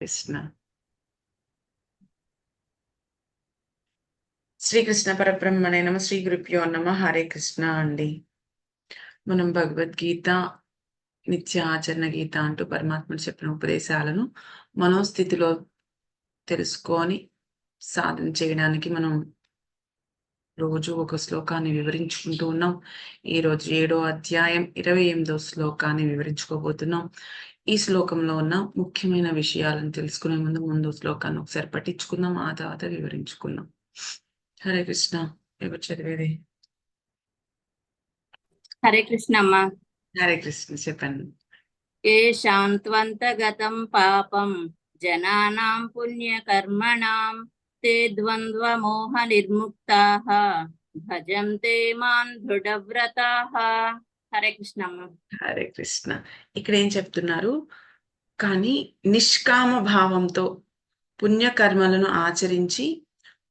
కృష్ణ. శ్రీకృష్ణ పరబ్రహ్మణే నమ శ్రీ గురుప్యో నమ హరే కృష్ణ అండి. మనం భగవద్గీత నిత్య ఆచరణ గీత అంటూ పరమాత్మను చెప్పిన ఉపదేశాలను మనోస్థితిలో తెలుసుకొని సాధన చేయడానికి మనం రోజు ఒక శ్లోకాన్ని వివరించుకుంటూ ఉన్నాం. ఈ రోజు ఏడో అధ్యాయం ఇరవై ఎనిమిదో శ్లోకాన్ని వివరించుకోబోతున్నాం. ఈ శ్లోకంలో ఉన్న ముఖ్యమైన విషయాలను తెలుసుకునే ముందు ముందు శ్లోకాన్ని ఒకసారి పట్టించుకుందాం ఆ తర్వాత వివరించుకుందాం. హరే కృష్ణ ఎవరు చదివేది? హరే కృష్ణమ్మ. హరే కృష్ణ చెప్పండి. ఏ శాంత్వంతగతం పాపం జనానాం పుణ్యకర్మణాం తే ద్వంద్వమోహ నిర్ముక్తాః భజంతే మాన్ దృఢవ్రతాః. హరే కృష్ణ. హరే కృష్ణ. ఇక్కడ ఏం చెప్తున్నారు? కానీ నిష్కామ భావంతో పుణ్యకర్మలను ఆచరించి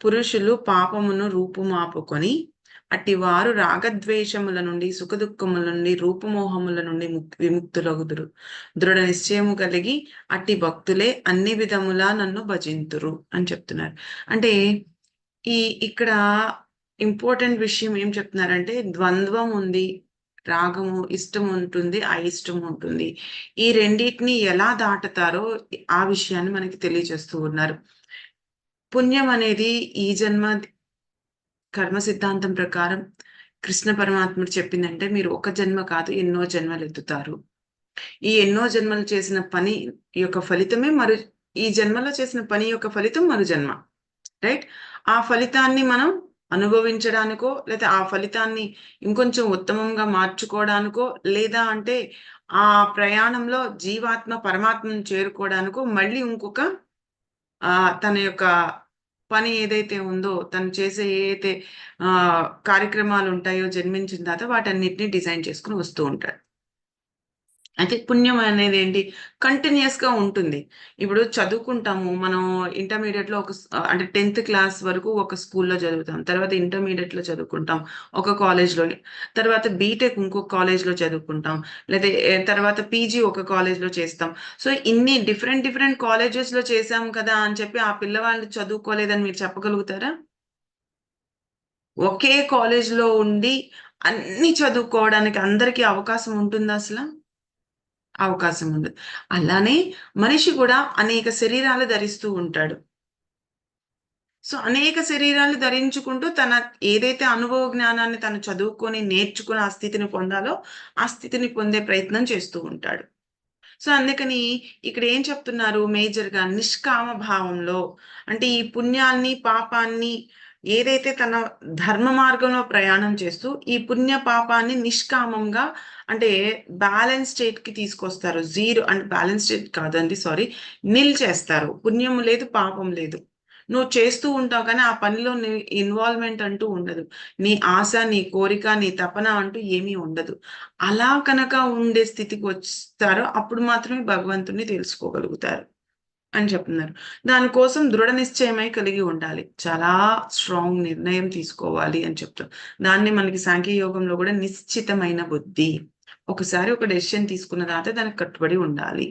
పురుషులు పాపమును రూపుమాపుకొని అట్టి వారు రాగద్వేషముల నుండి సుఖదుఖముల నుండి రూపమోహముల నుండి ముక్- విముక్తులగుదురు. దృఢ నిశ్చయము కలిగి అట్టి భక్తులే అన్ని విధములా నన్ను భజింతురు అని చెప్తున్నారు. అంటే ఈ ఇక్కడ ఇంపార్టెంట్ విషయం ఏం చెప్తున్నారంటే ద్వంద్వం ఉంది రాగము ఇష్టం ఉంటుంది అయిష్టం ఉంటుంది ఈ రెండింటిని ఎలా దాటుతారో ఆ విషయాన్ని మనకి తెలియజేస్తూ ఉన్నారు. పుణ్యం అనేది ఈ జన్మ కర్మ సిద్ధాంతం ప్రకారం కృష్ణ పరమాత్ముడు చెప్పిందంటే మీరు ఒక జన్మ కాదు ఎన్నో జన్మలు ఎత్తుతారు. ఈ ఎన్నో జన్మలు చేసిన పని యొక్క ఫలితమే మరు ఈ జన్మలో చేసిన పని యొక్క ఫలితం మరు జన్మ రైట్? ఆ ఫలితాన్ని మనం అనుభవించడానికో లేదా ఆ ఫలితాన్ని ఇంకొంచెం ఉత్తమంగా మార్చుకోవడానికో లేదా అంటే ఆ ప్రయాణంలో జీవాత్మ పరమాత్మను చేరుకోవడానికో మళ్ళీ ఇంకొక ఆ తన యొక్క పని ఏదైతే ఉందో తను చేసే ఏదైతే ఆ కార్యక్రమాలు ఉంటాయో జన్మించిన తర్వాత వాటన్నిటిని డిజైన్ చేసుకుని వస్తూ ఉంటాడు. అయితే పుణ్యం అనేది ఏంటి? కంటిన్యూస్గా ఉంటుంది. ఇప్పుడు చదువుకుంటాము మనం ఇంటర్మీడియట్లో ఒక అంటే టెన్త్ క్లాస్ వరకు ఒక స్కూల్లో చదువుతాం. తర్వాత ఇంటర్మీడియట్లో చదువుకుంటాం ఒక కాలేజ్లో తర్వాత బీటెక్ ఇంకో కాలేజ్లో చదువుకుంటాం. లేదా తర్వాత పీజీ ఒక కాలేజ్లో చేస్తాం. సో ఇన్ని డిఫరెంట్ డిఫరెంట్ కాలేజెస్లో చేసాం కదా అని చెప్పి ఆ పిల్లవాళ్ళు చదువుకోలేదని మీరు చెప్పగలుగుతారా? ఒకే కాలేజ్లో ఉండి అన్ని చదువుకోవడానికి అందరికీ అవకాశం ఉంటుందా అసలు? అవకాశం ఉండదు అలానే మనిషి కూడా అనేక శరీరాలు ధరిస్తూ ఉంటాడు. సో అనేక శరీరాలు ధరించుకుంటూ తన ఏదైతే అనుభవ జ్ఞానాన్ని తను చదువుకొని నేర్చుకుని ఆ స్థితిని పొందాలో ఆ స్థితిని పొందే ప్రయత్నం చేస్తూ ఉంటాడు. సో అందుకని ఇక్కడ ఏం చెప్తున్నారు మేజర్గా నిష్కామ భావంలో అంటే ఈ పుణ్యాన్ని పాపాన్ని ఏదైతే తన ధర్మ మార్గంలో ప్రయాణం చేస్తూ ఈ పుణ్య పాపాన్ని నిష్కామంగా అంటే బ్యాలెన్స్ స్టేట్కి తీసుకొస్తారు. జీరో అంటే బ్యాలెన్స్ స్టేట్ కాదండి సారీ నిల్ చేస్తారు. పుణ్యం లేదు పాపం లేదు. నువ్వు చేస్తూ ఉంటావు కానీ ఆ పనిలో నీ ఇన్వాల్వ్మెంట్ అంటూ ఉండదు. నీ ఆశ నీ కోరిక నీ తపన అంటూ ఏమీ ఉండదు. అలా కనుక ఉండే స్థితికి వస్తారో అప్పుడు మాత్రమే భగవంతుని తెలుసుకోగలుగుతారు. అని చెప్తున్నారు. దానికోసం దృఢ నిశ్చయమై కలిగి ఉండాలి. చాలా స్ట్రాంగ్ నిర్ణయం తీసుకోవాలి అని చెప్తారు. దాన్ని మనకి సాంఖ్య యోగంలో కూడా నిశ్చితమైన బుద్ధి. ఒకసారి ఒక డెసిషన్ తీసుకున్న తర్వాత దానికి కట్టుబడి ఉండాలి.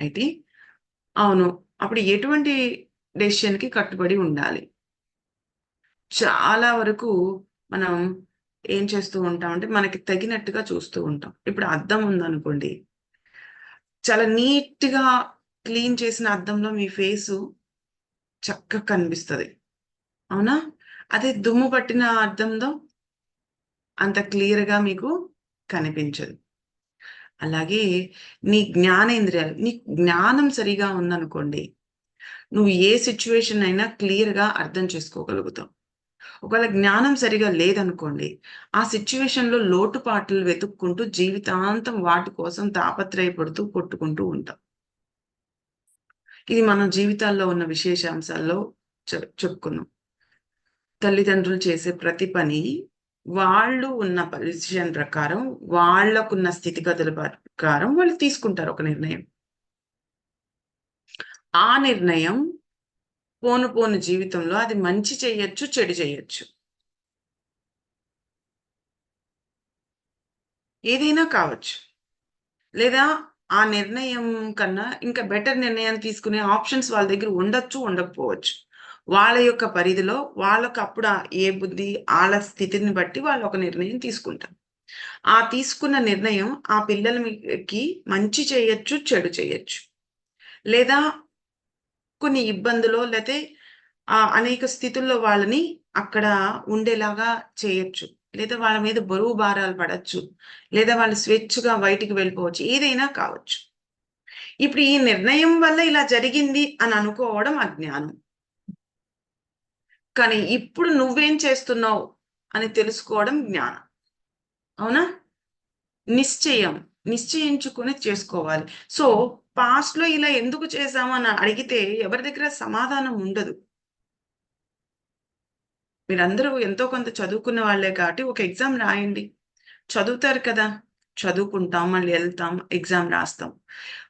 అయితే అవును అప్పుడు ఎటువంటి డెసిషన్కి కట్టుబడి ఉండాలి? చాలా వరకు మనం ఏం చేస్తూ ఉంటాం అంటే మనకి తగినట్టుగా చూస్తూ ఉంటాం. ఇప్పుడు అద్దం ఉందనుకోండి. చాలా నీట్గా క్లీన్ చేసిన అద్దంలో మీ ఫేసు చక్కగా కనిపిస్తుంది. అవునా? అదే దుమ్ము పట్టిన అర్థంలో అంత క్లియర్గా మీకు కనిపించదు. అలాగే నీ జ్ఞానేంద్రియాలు నీ జ్ఞానం సరిగా ఉందనుకోండి నువ్వు ఏ సిచ్యువేషన్ అయినా క్లియర్గా అర్థం చేసుకోగలుగుతావు. ఒకవేళ జ్ఞానం సరిగా లేదనుకోండి ఆ సిచ్యువేషన్లో లోటుపాట్లు వెతుక్కుంటూ జీవితాంతం వాటి కోసం తాపత్రయపడుతూ కొట్టుకుంటూ ఉంటాం ఇది మన జీవితాల్లో ఉన్న విశేషాంశాల్లో చెప్పుకున్నాం తల్లిదండ్రులు చేసే ప్రతి పని వాళ్ళు ఉన్న పొజిషన్ ప్రకారం వాళ్ళకున్న స్థితిగతుల ప్రకారం వాళ్ళు తీసుకుంటారు ఒక నిర్ణయం. ఆ నిర్ణయం పోను పోను జీవితంలో అది మంచి చేయొచ్చు చెడు చేయొచ్చు. ఏదైనా కావచ్చు. లేదా ఆ నిర్ణయం కన్నా ఇంకా బెటర్ నిర్ణయాన్ని తీసుకునే ఆప్షన్స్ వాళ్ళ దగ్గర ఉండొచ్చు ఉండకపోవచ్చు. వాళ్ళ యొక్క పరిధిలో వాళ్ళకు అప్పుడు ఏ బుద్ధి వాళ్ళ స్థితిని బట్టి వాళ్ళు ఒక నిర్ణయం తీసుకుంటారు. ఆ తీసుకున్న నిర్ణయం ఆ పిల్లలకి మంచి చేయొచ్చు చెడు చేయొచ్చు. లేదా కొన్ని ఇబ్బందులు లేతే ఆ అనేక స్థితుల్లో వాళ్ళని అక్కడ ఉండేలాగా చేయొచ్చు. లేదా వాళ్ళ మీద బరువు భారాలు పడచ్చు లేదా వాళ్ళు స్వేచ్ఛగా బయటికి వెళ్ళిపోవచ్చు ఏదైనా కావచ్చు. ఇప్పుడు ఈ నిర్ణయం వల్ల ఇలా జరిగింది అని అనుకోవడం అజ్ఞానం. కానీ ఇప్పుడు నువ్వేం చేస్తున్నావు అని తెలుసుకోవడం జ్ఞానం. అవునా? నిశ్చయం. నిశ్చయించుకుని చేసుకోవాలి. సో పాస్ట్లో ఇలా ఎందుకు చేశాము అని అడిగితే ఎవరి దగ్గర సమాధానం ఉండదు. మీరందరూ ఎంతో కొంత చదువుకున్న వాళ్ళే కాబట్టి ఒక ఎగ్జామ్ రాయండి. చదువుతారు కదా చదువుకుంటాం మళ్ళీ వెళ్తాం ఎగ్జామ్ రాస్తాం.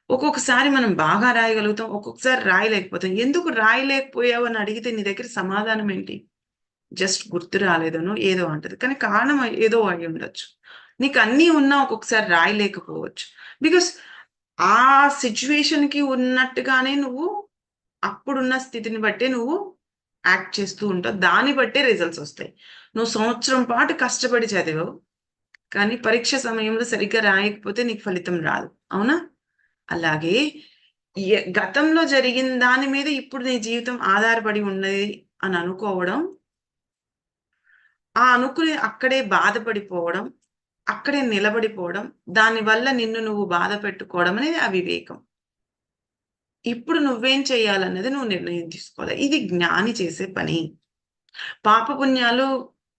ఒక్కొక్కసారి మనం బాగా రాయగలుగుతాం ఒక్కొక్కసారి రాయలేకపోతాం. ఎందుకు రాయలేకపోయావు అని అడిగితే నీ దగ్గర సమాధానం ఏంటి? జస్ట్ గుర్తు రాలేదనో ఏదో అంటది. కానీ కారణం ఏదో అయి ఉండొచ్చు. నీకు అన్నీ ఉన్నా ఒక్కొక్కసారి రాయలేకపోవచ్చు. బికాస్ ఆ సిచ్యువేషన్కి ఉన్నట్టుగానే నువ్వు అప్పుడున్న స్థితిని బట్టే నువ్వు యాక్ట్ చేస్తూ ఉంటావు దాన్ని బట్టే రిజల్ట్స్ వస్తాయి. నువ్వు సంవత్సరం పాటు కష్టపడి చదివావు కానీ పరీక్ష సమయంలో సరిగ్గా రాయకపోతే నీకు ఫలితం రాదు. అవునా? అలాగే గతంలో జరిగిన దాని మీద ఇప్పుడు నీ జీవితం ఆధారపడి ఉన్నది అని అనుకోవడం ఆ అనుకుని అక్కడే బాధపడిపోవడం అక్కడే నిలబడిపోవడం దానివల్ల నిన్ను నువ్వు బాధ పెట్టుకోవడం అనేది అవివేకం. ఇప్పుడు నువ్వేం చేయాలన్నది నువ్వు నిర్ణయం తీసుకోవాలి. ఇది జ్ఞాని చేసే పని. పాపపుణ్యాలు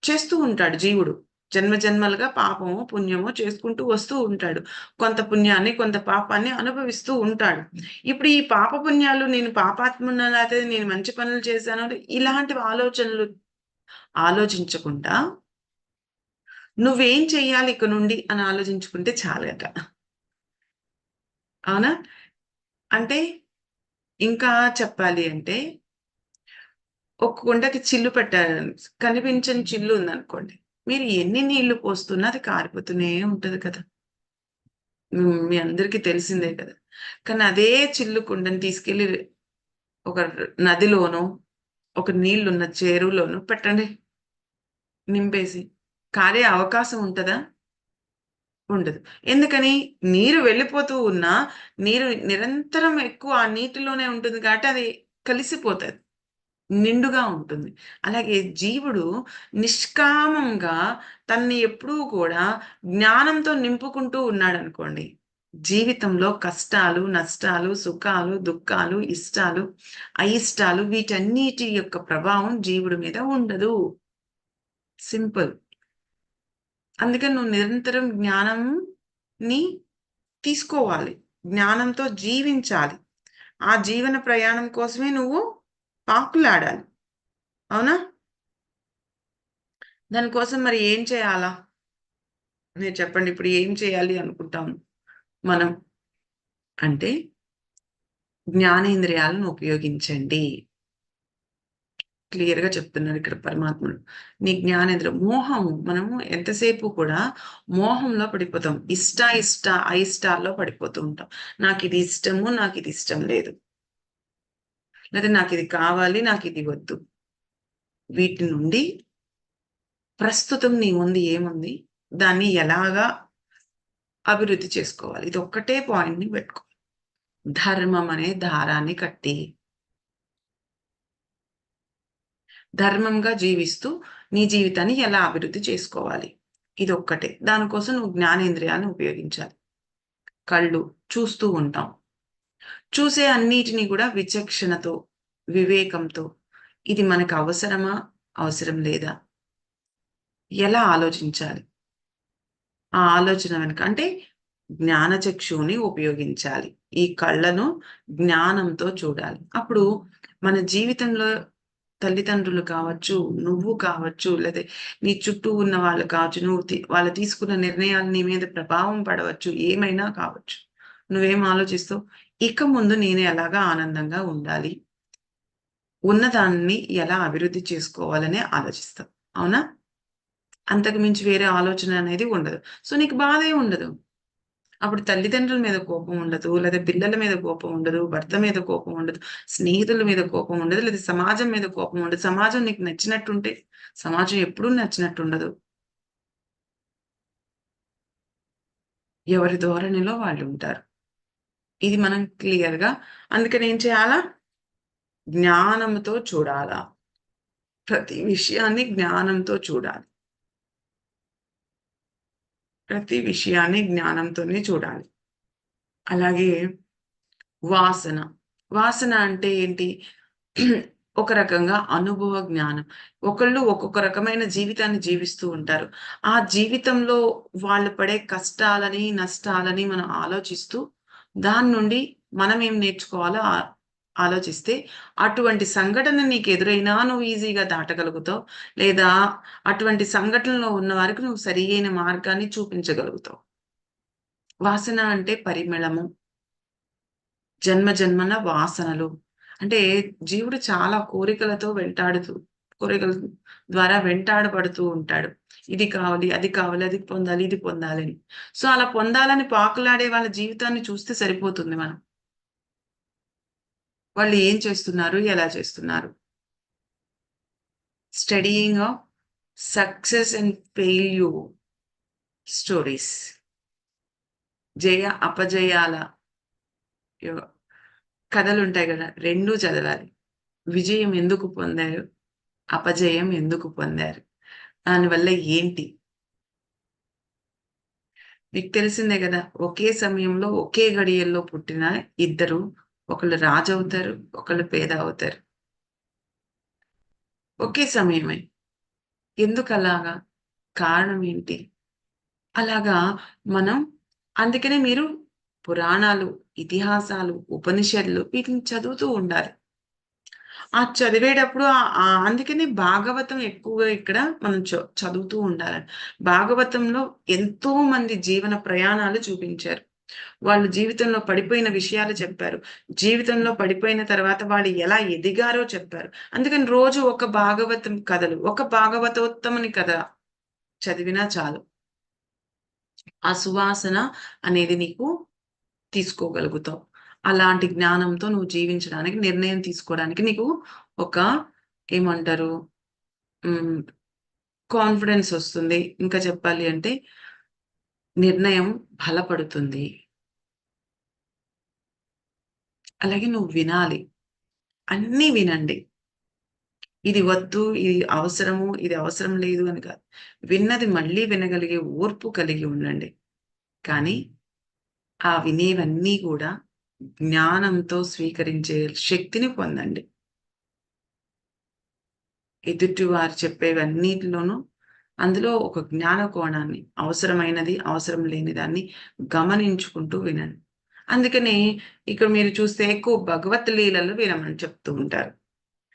చేస్తూ ఉంటాడు జీవుడు. జన్మ జన్మలుగా పాపము పుణ్యము చేసుకుంటూ వస్తూ ఉంటాడు. కొంత పుణ్యాన్ని కొంత పాపాన్ని అనుభవిస్తూ ఉంటాడు. ఇప్పుడు ఈ పాప పుణ్యాలు నేను పాపాత్మున్నా లేకపోతే నేను మంచి పనులు చేశాను ఇలాంటి ఆలోచనలు ఆలోచించకుండా నువ్వేం చెయ్యాలి ఇక నుండి అని ఆలోచించుకుంటే చాలట అవునా? అంటే ఇంకా చెప్పాలి అంటే ఒక కుండకి చిల్లు పెట్టారు. కనిపించని చిల్లు ఉందనుకోండి. మీరు ఎన్ని నీళ్ళు పోస్తున్నా అది కారిపోతూనే ఉంటుంది కదా. మీ అందరికీ తెలిసిందే కదా. కానీ అదే చిల్లు కుండని తీసుకెళ్ళి ఒక నదిలోనో ఒక నీళ్ళున్న చెరువులోనో పెట్టండి. నింపేసి. కారే అవకాశం ఉంటుందా? ఉండదు. ఎందుకని? నీరు వెళ్ళిపోతూ ఉన్నా నీరు నిరంతరం ఎక్కువ ఆ నీటిలోనే ఉంటుంది కాబట్టి అది కలిసిపోతుంది. నిండుగా ఉంటుంది. అలాగే జీవుడు నిష్కామంగా తన్ని ఎప్పుడూ కూడా జ్ఞానంతో నింపుకుంటూ ఉన్నాడు అనుకోండి జీవితంలో కష్టాలు నష్టాలు సుఖాలు దుఃఖాలు ఇష్టాలు అయిష్టాలు వీటన్నిటి యొక్క ప్రభావం జీవుడి మీద ఉండదు. సింపుల్. అందుకని నువ్వు నిరంతరం జ్ఞానంని తీసుకోవాలి. జ్ఞానంతో జీవించాలి. ఆ జీవన ప్రయాణం కోసమే నువ్వు పాకులాడాలి. అవునా? దానికోసం మరి ఏం చేయాలా? మీరు చెప్పండి ఇప్పుడు ఏం చేయాలి అనుకుంటాము మనం. అంటే జ్ఞానేంద్రియాలను ఉపయోగించండి. క్లియర్గా చెప్తున్నారు ఇక్కడ పరమాత్ముడు. నీ జ్ఞానేంద్రియ మోహము మనము ఎంతసేపు కూడా మోహంలో పడిపోతాం. ఇష్ట ఇష్ట అయిష్టాల్లో పడిపోతూ ఉంటాం. నాకు ఇది ఇష్టము నాకు ఇది ఇష్టం లేదు. లేదా నాకు ఇది కావాలి నాకు ఇది వద్దు. వీటి నుండి ప్రస్తుతం నీ ముందు ఏముంది? దాన్ని ఎలాగా అభివృద్ధి చేసుకోవాలి? ఇది ఒక్కటే పాయింట్ని పెట్టుకోవాలి ధర్మం అనే దారాన్ని కట్టి ధర్మంగా జీవిస్తూ నీ జీవితాన్ని ఎలా అభివృద్ధి చేసుకోవాలి? ఇది ఒక్కటే దానికోసం నువ్వు జ్ఞానేంద్రియాలను ఉపయోగించాలి. కళ్ళు చూస్తూ ఉంటాం. చూసే అన్నిటినీ కూడా విచక్షణతో వివేకంతో. ఇది మనకు అవసరమా? అవసరం లేదా? ఎలా ఆలోచించాలి? ఆ ఆలోచన వెనుక అంటే జ్ఞానచక్షువుని ఉపయోగించాలి. ఈ కళ్ళను జ్ఞానంతో చూడాలి. అప్పుడు మన జీవితంలో తల్లిదండ్రులు కావచ్చు నువ్వు కావచ్చు లేదా నీ చుట్టూ ఉన్న వాళ్ళు కావచ్చు నువ్వు వాళ్ళు తీసుకున్న నిర్ణయాలు నీ మీద ప్రభావం పడవచ్చు ఏమైనా కావచ్చు. నువ్వేం ఆలోచిస్తావు? ఇక ముందు నేను ఎలాగా ఆనందంగా ఉండాలి. ఉన్నదాన్ని ఎలా అభివృద్ధి చేసుకోవాలనే ఆలోచిస్తావు. అవునా? అంతకు మించి వేరే ఆలోచన అనేది ఉండదు. సో నీకు బాధే ఉండదు. అప్పుడు తల్లిదండ్రుల మీద కోపం ఉండదు లేదా పిల్లల మీద కోపం ఉండదు భర్త మీద కోపం ఉండదు స్నేహితుల మీద కోపం ఉండదు లేదా సమాజం మీద కోపం ఉండదు. సమాజం నీకు నచ్చినట్టుంటే సమాజం ఎప్పుడూ నచ్చినట్టు ఉండదు ఎవరి ధోరణిలో వాళ్ళు ఉంటారు. ఇది మనం క్లియర్గా అందుకని ఏం చేయాలా? జ్ఞానంతో చూడాలా. ప్రతి విషయాన్ని జ్ఞానంతో చూడాలి. ప్రతి విషయాన్ని జ్ఞానంతోనే చూడాలి. అలాగే వాసన. వాసన అంటే ఏంటి? ఒక రకంగా అనుభవ జ్ఞానం. ఒకళ్ళు ఒక్కొక్క రకమైన జీవితాన్ని జీవిస్తూ ఉంటారు. ఆ జీవితంలో వాళ్ళు పడే కష్టాలని నష్టాలని మనం ఆలోచిస్తూ దాని నుండి మనం ఏం నేర్చుకోవాలో ఆలోచిస్తే అటువంటి సంఘటన నీకు ఎదురైనా నువ్వు ఈజీగా దాటగలుగుతావు. లేదా అటువంటి సంఘటనలో ఉన్న వారికి నువ్వు సరి అయిన మార్గాన్ని చూపించగలుగుతావు. వాసన అంటే పరిమళము. జన్మ జన్మన వాసనలు. అంటే జీవుడు చాలా కోరికలతో వెంటాడుతూ కోరికల ద్వారా వెంటాడబడుతూ ఉంటాడు. ఇది కావాలి అది కావాలి అది పొందాలి ఇది పొందాలని సో అలా పొందాలని పాకులాడే వాళ్ళ జీవితాన్ని చూస్తే సరిపోతుంది మనం. వాళ్ళు ఏం చేస్తున్నారు ఎలా చేస్తున్నారు? Studying of success and failure stories జయ అపజయాల కథలు ఉంటాయి కదా రెండూ చదవాలి. విజయం ఎందుకు పొందారు? అపజయం ఎందుకు పొందారు? దానివల్ల ఏంటి? మీకు తెలిసిందే కదా ఒకే సమయంలో ఒకే గడియల్లో పుట్టిన ఇద్దరు ఒకళ్ళు రాజు అవుతారు ఒకళ్ళు పేద అవుతారు. ఒకే సమయమే. ఎందుకు అలాగా కారణం ఏంటి? అలాగా మనం అందుకనే మీరు పురాణాలు ఇతిహాసాలు ఉపనిషత్తులు వీటిని చదువుతూ ఉండాలి. ఆ చదివేటప్పుడు అందుకనే భాగవతం ఎక్కువగా ఇక్కడ మనం చ- చదువుతూ ఉండాలి భాగవతంలో ఎంతో మంది జీవన ప్రయాణాలు చూపించారు. వాళ్ళు జీవితంలో పడిపోయిన విషయాలు చెప్పారు. జీవితంలో పడిపోయిన తర్వాత వాళ్ళు ఎలా ఎదిగారో చెప్పారు. అందుకని రోజు ఒక భాగవతం కథలు ఒక భాగవతోత్తముని కథ చదివినా చాలు. ఆ సువాసన అనేది నీకు తీసుకోగలుగుతావు. అలాంటి జ్ఞానంతో నువ్వు జీవించడానికి నిర్ణయం తీసుకోవడానికి నీకు ఒక ఏమంటారు? కాన్ఫిడెన్స్ వస్తుంది. ఇంకా చెప్పాలి అంటే నిర్ణయం బలపడుతుంది. అలాగే నువ్వు వినాలి. అన్నీ వినండి. ఇది వద్దు ఇది అవసరము ఇది అవసరం లేదు అని కాదు. విన్నది మళ్ళీ వినగలిగే ఓర్పు కలిగి ఉండండి. కానీ ఆ వినేవన్నీ కూడా జ్ఞానంతో స్వీకరించే శక్తిని పొందండి. ఎదుటి వారు చెప్పేవన్నిటిలోనూ అందులో ఒక జ్ఞాన కోణాన్ని అవసరమైనది అవసరం లేని దాన్ని గమనించుకుంటూ వినండి. అందుకని ఇక్కడ మీరు చూస్తే ఎక్కువ భగవత్ లీలలు వినమని చెప్తూ ఉంటారు.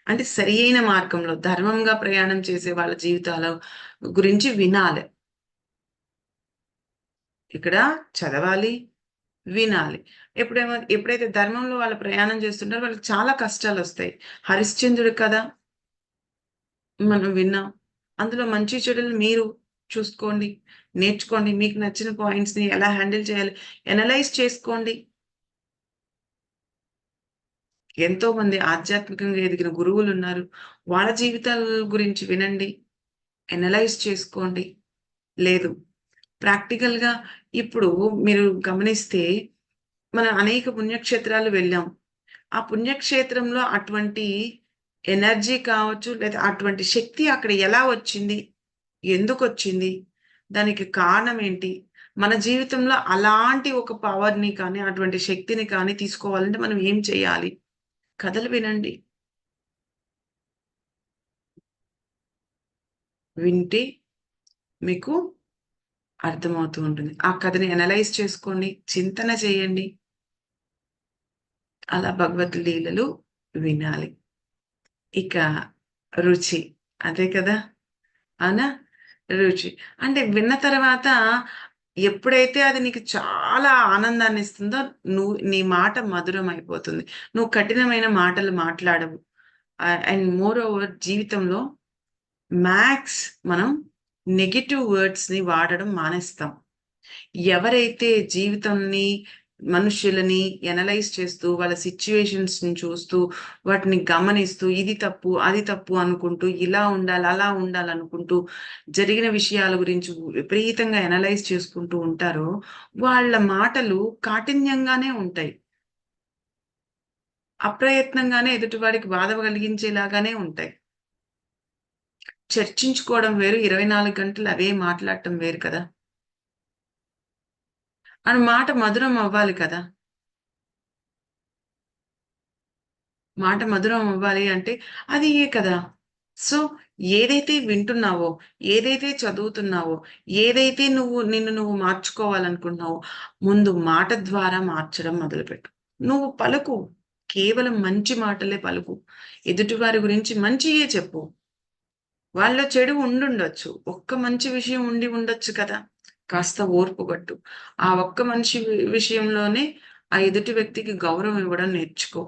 అంటే సరి అయిన మార్గంలో ధర్మంగా ప్రయాణం చేసే వాళ్ళ జీవితాల గురించి వినాలి. ఇక్కడ చదవాలి వినాలి. ఎప్పుడేమో ఎప్పుడైతే ధర్మంలో వాళ్ళు ప్రయాణం చేస్తుంటారో వాళ్ళకి చాలా కష్టాలు వస్తాయి హరిశ్చంద్రుడు కదా? మనం విన్నాం. అందులో మంచి చెడులు మీరు చూసుకోండి నేర్చుకోండి. మీకు నచ్చిన పాయింట్స్ని ఎలా హ్యాండిల్ చేయాలి ఎనలైజ్ చేసుకోండి. ఎంతో మంది ఆధ్యాత్మికంగా ఎదిగిన గురువులు ఉన్నారు. వాళ్ళ జీవితాల గురించి వినండి ఎనలైజ్ చేసుకోండి. లేదు ప్రాక్టికల్గా ఇప్పుడు మీరు గమనిస్తే మనం అనేక పుణ్యక్షేత్రాలు వెళ్ళాం. ఆ పుణ్యక్షేత్రంలో అటువంటి ఎనర్జీ కావచ్చు లేదా అటువంటి శక్తి అక్కడ ఎలా వచ్చింది ఎందుకు వచ్చింది దానికి కారణం ఏంటి మన జీవితంలో అలాంటి ఒక పవర్ని కానీ అటువంటి శక్తిని కానీ తీసుకోవాలంటే మనం ఏం చేయాలి? కథలు వినండి. వింటే మీకు అర్థమవుతూ ఉంటుంది. ఆ కథని అనలైజ్ చేసుకోండి చింతన చేయండి. అలా భగవద్ లీలలు వినాలి. ఇక రుచి. అదే కదా? అవునా? రుచి. అంటే విన్న తర్వాత ఎప్పుడైతే అది నీకు చాలా ఆనందాన్ని ఇస్తుందో నువ్వు నీ మాట మధురం అయిపోతుంది. నువ్వు కఠినమైన మాటలు మాట్లాడవు. అండ్ మోర్ ఓవర్ జీవితంలో మ్యాక్స్ మనం నెగిటివ్ వర్డ్స్ని వాడడం మానేస్తాం. ఎవరైతే జీవితాన్ని మనుషులని ఎనలైజ్ చేస్తూ వాళ్ళ సిచ్యువేషన్స్ని చూస్తూ వాటిని గమనిస్తూ ఇది తప్పు అది తప్పు అనుకుంటూ ఇలా ఉండాలి అలా ఉండాలి అనుకుంటూ జరిగిన విషయాల గురించి విపరీతంగా ఎనలైజ్ చేసుకుంటూ ఉంటారో వాళ్ళ మాటలు కాఠిన్యంగానే ఉంటాయి. అప్రయత్నంగానే ఎదుటివాడికి బాధ కలిగించేలాగానే ఉంటాయి. చర్చించుకోవడం వేరు ఇరవై నాలుగు గంటలు అవే మాట్లాడటం వేరు కదా. అని మాట మధురం అవ్వాలి కదా. మాట మధురం అవ్వాలి అంటే అది ఏ కదా? సో ఏదైతే వింటున్నావో ఏదైతే చదువుతున్నావో ఏదైతే నువ్వు నిన్ను నువ్వు మార్చుకోవాలనుకుంటున్నావో ముందు మాట ద్వారా మార్చడం మొదలుపెట్టు. నువ్వు పలుకు కేవలం మంచి మాటలే పలుకు. ఎదుటివారి గురించి మంచియే చెప్పు. వాళ్ళ చెడు ఉండుండొచ్చు. ఒక్క మంచి విషయం ఉండి ఉండొచ్చు కదా. కాస్త ఓర్పు పట్టు. ఆ ఒక్క మనిషి విషయంలోనే ఆ ఎదుటి వ్యక్తికి గౌరవం ఇవ్వడం నేర్చుకో.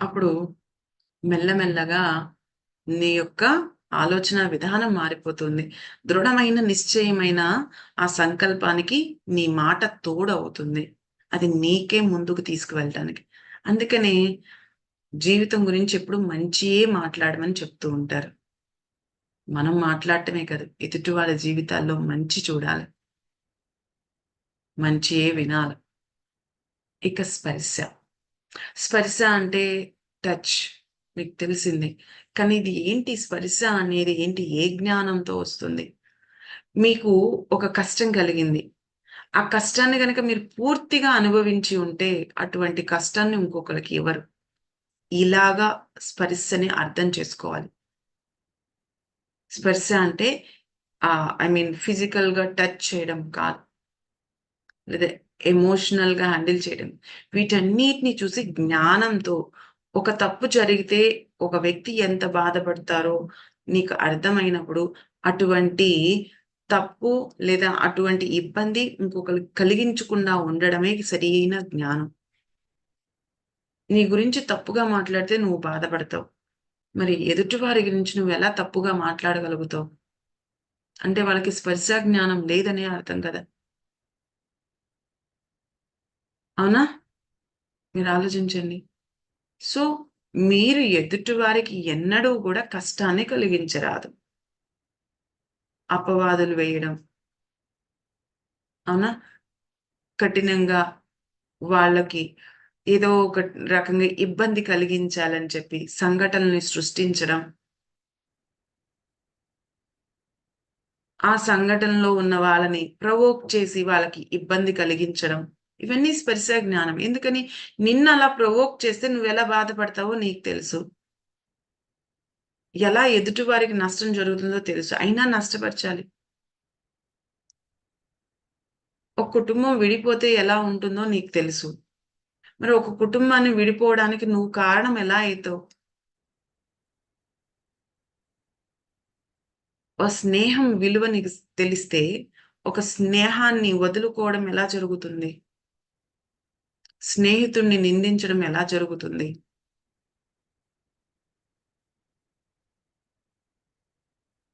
అప్పుడు మెల్లమెల్లగా నీ యొక్క ఆలోచన విధానం మారిపోతుంది. దృఢమైన నిశ్చయమైన ఆ సంకల్పానికి నీ మాట తోడవుతుంది. అది నీకే ముందుకు తీసుకువెళ్ళటానికి అందుకని జీవితం గురించి ఎప్పుడు మంచియే మాట్లాడమని చెప్తూ ఉంటారు. మనం మాట్లాడటమే కాదు ఎదుటి వాళ్ళ జీవితాల్లో మంచి చూడాలి. మంచియే వినాలి. ఇక స్పర్శ. స్పర్శ అంటే టచ్. మీకు తెలిసింది. కానీ ఇది ఏంటి స్పర్శ అనేది ఏంటి? ఏ జ్ఞానంతో వస్తుంది? మీకు ఒక కష్టం కలిగింది. ఆ కష్టాన్ని కనుక మీరు పూర్తిగా అనుభవించి ఉంటే అటువంటి కష్టాన్ని ఇంకొకరికి ఇవ్వరు ఇలాగా స్పర్శని అర్థం చేసుకోవాలి. స్పర్శ అంటే ఐ మీన్ ఫిజికల్గా టచ్ చేయడం కాదు. లేదా ఎమోషనల్గా హ్యాండిల్ చేయడం. వీటన్నిటిని చూసి జ్ఞానంతో ఒక తప్పు జరిగితే ఒక వ్యక్తి ఎంత బాధపడతారో నీకు అర్థమైనప్పుడు అటువంటి తప్పు లేదా అటువంటి ఇబ్బంది ఇంకొకరికి కలిగించకుండా ఉండడమే సరైన జ్ఞానం. నీ గురించి తప్పుగా మాట్లాడితే నువ్వు బాధపడతావు. మరి ఎదుటివారి గురించి నువ్వు ఎలా తప్పుగా మాట్లాడగలుగుతావు? అంటే వాళ్ళకి స్పర్శ జ్ఞానం లేదనే అర్థం కదా. అవునా? మీరు ఆలోచించండి. సో మీరు ఎదుటి వారికి ఎన్నడూ కూడా కష్టాన్ని కలిగించరాదు. అపవాదులు వేయడం. అవునా? కఠినంగా వాళ్ళకి ఏదో ఒక రకంగా ఇబ్బంది కలిగించాలని చెప్పి సంఘటనల్ని సృష్టించడం. ఆ సంఘటనలో ఉన్న వాళ్ళని ప్రవోక్ చేసి వాళ్ళకి ఇబ్బంది కలిగించడం. ఇవన్నీ స్పర్శ జ్ఞానం. ఎందుకని? నిన్ను అలా ప్రవోక్ చేస్తే నువ్వు ఎలా బాధపడతావో నీకు తెలుసు. ఎలా ఎదుటి వారికి నష్టం జరుగుతుందో తెలుసు. అయినా నష్టపరచాలి. ఒక కుటుంబం విడిపోతే ఎలా ఉంటుందో నీకు తెలుసు. మరి ఒక కుటుంబాన్ని విడిపోవడానికి నువ్వు కారణం ఎలా అవుతావు ఒక స్నేహం విలువ నీకు తెలిస్తే ఒక స్నేహాన్ని వదులుకోవడం ఎలా జరుగుతుంది? స్నేహితుడిని నిందించడం ఎలా జరుగుతుంది?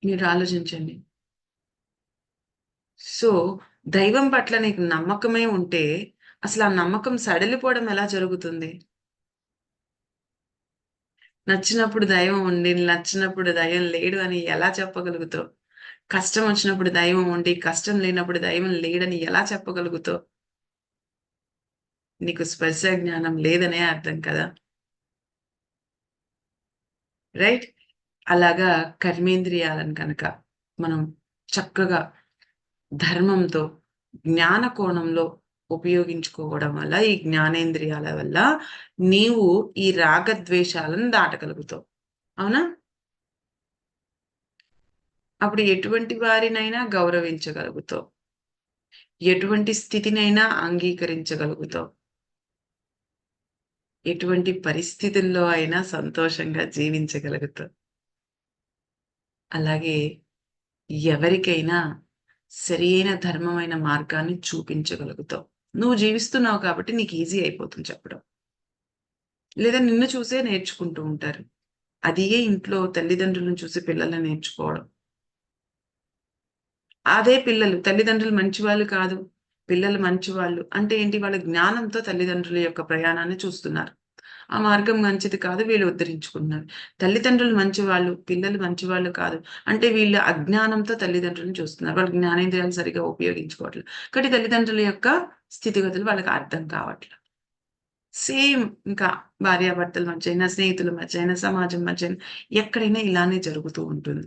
మీరు ఆలోచించండి. సో దైవం పట్ల నీకు నమ్మకమే ఉంటే అసలు ఆ నమ్మకం సడలిపోవడం ఎలా జరుగుతుంది? నచ్చినప్పుడు దైవం ఉండి నచ్చినప్పుడు దైవం లేడు అని ఎలా చెప్పగలుగుతావు కష్టం వచ్చినప్పుడు దైవం ఉండి కష్టం లేనప్పుడు దైవం లేడని ఎలా చెప్పగలుగుతావు నీకు స్పర్శ జ్ఞానం లేదనే అర్థం కదా? రైట్? అలాగా కర్మేంద్రియాలను కనుక మనం చక్కగా ధర్మంతో జ్ఞాన కోణంలో ఉపయోగించుకోవడం వల్ల ఈ జ్ఞానేంద్రియాల వల్ల నీవు ఈ రాగద్వేషాలను దాటగలుగుతావు. అవునా? అప్పుడు ఎటువంటి వారినైనా గౌరవించగలుగుతావు. ఎటువంటి స్థితినైనా అంగీకరించగలుగుతావు. ఎటువంటి పరిస్థితుల్లో అయినా సంతోషంగా జీవించగలుగుతావు. అలాగే ఎవరికైనా సరియైన ధర్మమైన మార్గాన్ని చూపించగలుగుతావు. నువ్వు జీవిస్తున్నావు కాబట్టి నీకు ఈజీ అయిపోతుంది చెప్పడం. లేదా నిన్ను చూసే నేర్చుకుంటూ ఉంటారు. అదే ఇంట్లో తల్లిదండ్రులను చూసి పిల్లల్ని నేర్చుకోవడం. అదే పిల్లలు తల్లిదండ్రులు మంచివాళ్ళు కాదు పిల్లలు మంచివాళ్ళు అంటే ఏంటి? వాళ్ళ జ్ఞానంతో తల్లిదండ్రుల యొక్క ప్రయాణాన్ని చూస్తున్నారు. ఆ మార్గం మంచిది కాదు వీళ్ళు ఉద్ధరించుకున్నారు తల్లిదండ్రులు మంచివాళ్ళు పిల్లలు మంచివాళ్ళు కాదు. అంటే వీళ్ళు అజ్ఞానంతో తల్లిదండ్రులను చూస్తున్నారు. వాళ్ళు జ్ఞానేంద్రియాలు సరిగా ఉపయోగించుకోవట్లేదు. కాబట్టి తల్లిదండ్రుల యొక్క స్థితిగతులు వాళ్ళకి అర్థం కావట్లేదు. సేమ్ ఇంకా భార్యాభర్తల మధ్య అయినా స్నేహితుల మధ్య అయినా సమాజం మధ్య అయినా ఎక్కడైనా ఇలానే జరుగుతూ ఉంటుంది.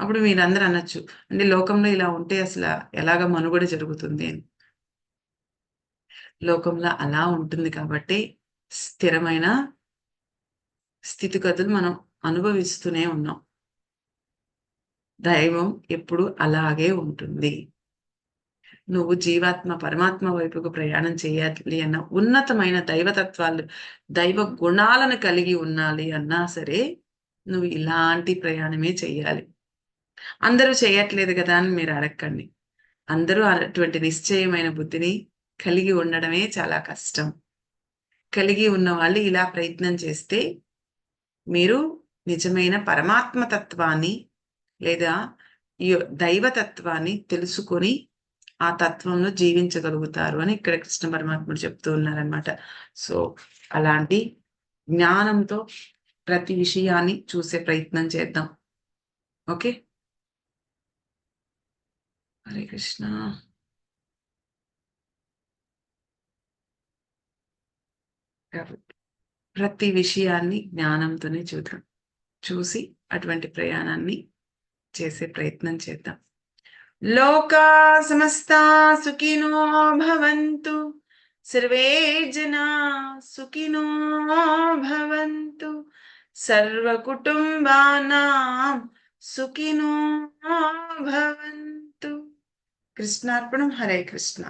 అప్పుడు మీరందరూ అనొచ్చు అంటే లోకంలో ఇలా ఉంటే అసలు ఎలాగ మనుగడ జరుగుతుంది? అని లోకంలో అలా ఉంటుంది కాబట్టి స్థిరమైన స్థితిగతులు మనం అనుభవిస్తూనే ఉన్నాం. దైవం ఎప్పుడు అలాగే ఉంటుంది. నువ్వు జీవాత్మ పరమాత్మ వైపుకు ప్రయాణం చేయాలి అన్న ఉన్నతమైన దైవతత్వాలు దైవ గుణాలను కలిగి ఉండాలి అన్నా సరే నువ్వు ఇలాంటి ప్రయాణమే చేయాలి. అందరూ చేయట్లేదు కదా అని మీరు అడగండి అందరూ అటువంటి నిశ్చయమైన బుద్ధిని కలిగి ఉండడమే చాలా కష్టం. కలిగి ఉన్న వాళ్ళు ఇలా ప్రయత్నం చేస్తే మీరు నిజమైన పరమాత్మ తత్వాన్ని లేదా దైవతత్వాన్ని తెలుసుకొని ఆ తత్వంలో జీవించగలుగుతారు అని ఇక్కడ కృష్ణ పరమాత్ముడు చెప్తూ ఉన్నారనమాట సో అలాంటి జ్ఞానంతో ప్రతి విషయాన్ని చూసే ప్రయత్నం చేద్దాం. ఓకే? హరే కృష్ణ. కాబట్టి ప్రతి విషయాన్ని జ్ఞానంతోనే చూద్దాం. చూసి అటువంటి ప్రయాణాన్ని చేసే ప్రయత్నం చేద్దాం. లోకా సమస్త సుఖినో భవంతు. సర్వే జనా సుఖినో భవంతు. సర్వ కుటుంబానాం సుఖినో భవంతు. కృష్ణార్పణం. హరే కృష్ణ.